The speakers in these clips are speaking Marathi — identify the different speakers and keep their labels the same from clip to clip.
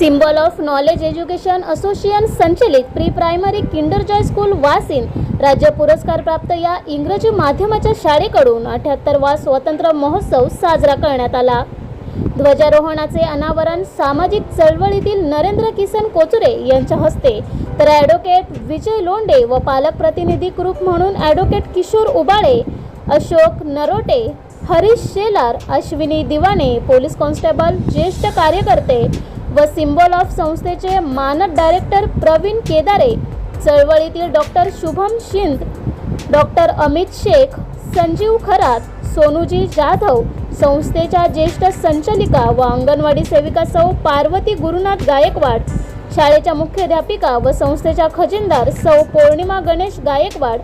Speaker 1: Symbol of knowledge education association संचलित pre primary kinder joy school वासिन राज्य पुरस्कार प्राप्त या इंग्रजी माध्यमाच्या शाळेकडून अठ्याहत्तरवा स्वातंत्र्य महोत्सव साजरा करण्यात आला. ध्वजारोहणाचे अनावरण सामाजिक चळवळीतील नरेंद्र किसन कोचुरे यांच्या हस्ते. तर ॲडव्होकेट विजय लोंडे व पालक प्रतिनिधी ग्रुप म्हणून advocate Kishor Ubale Ashok Narote Harish Shelar Ashwini Diwane police constable ज्येष्ठ कार्यकर्ते व सिम्बॉल ऑफ संस्थेचे मानद डायरेक्टर प्रवीण केदारे चळवळीतील डॉक्टर शुभम शिंद डॉक्टर अमित शेख संजीव खरात सोनूजी जाधव संस्थेच्या ज्येष्ठ संचालिका व अंगणवाडी सेविका सौ पार्वती गुरुनाथ गायकवाड शाळेच्या मुख्याध्यापिका व संस्थेच्या खजिनदार सौ पौर्णिमा गणेश गायकवाड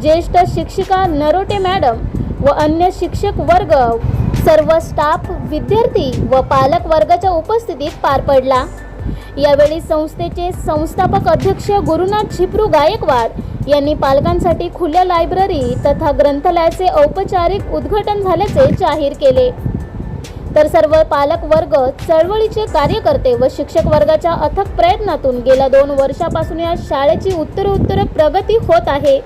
Speaker 1: ज्येष्ठ शिक्षिका नरोटे मॅडम व अन्य शिक्षक वर्ग सर्व स्टाफ विद्यार्थी व पालक वर्गाच्या उपस्थितीत पार पडला. यावेळी संस्थेचे संस्थापक अध्यक्ष गुरुनाथ झिपरू गायकवाड यांनी पालकांसाठी खुल्या लायब्ररी तथा ग्रंथालयाचे औपचारिक उद्घाटन झाल्याचे जाहीर केले. तर सर्व पालक वर्ग चळवळीचे कार्यकर्ते व शिक्षक वर्गाच्या अथक प्रयत्नातून गेल्या दोन वर्षापासून या शाळेची उत्तरोत्तर प्रगती होत आहे.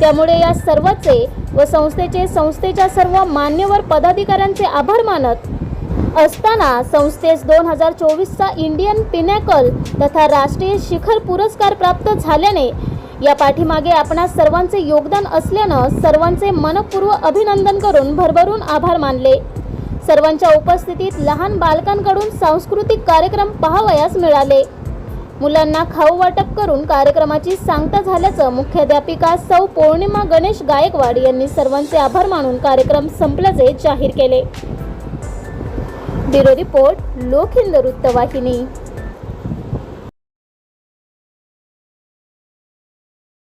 Speaker 1: त्यामुळे या सर्वांचे व संस्थेचे संस्थेच्या सर्व मान्यवर पदाधिकाऱ्यांचे आभार मानत असताना संस्थेस दोन हजार चोवीसचा इंडियन पिनॅकल तथा राष्ट्रीय शिखर पुरस्कार प्राप्त झाल्याने या पाठीमागे आपणास सर्वांचे योगदान असल्यानं सर्वांचे मनपूर्व अभिनंदन करून भरभरून आभार मानले. सर्वांच्या उपस्थितीत लहान बालकांकडून सांस्कृतिक कार्यक्रम पाहावयास मिळाले. मुलांना खाऊ वाटप करून कार्यक्रमाची सांगता झाल्याचं मुख्याध्यापिका सौ पौर्णिमा गणेश गायकवाड यांनी सर्वांचे आभार मानून कार्यक्रम संपल्याचे जाहीर केले. ब्युरो रिपोर्ट लोकहिंद वृत्तवाहिनी.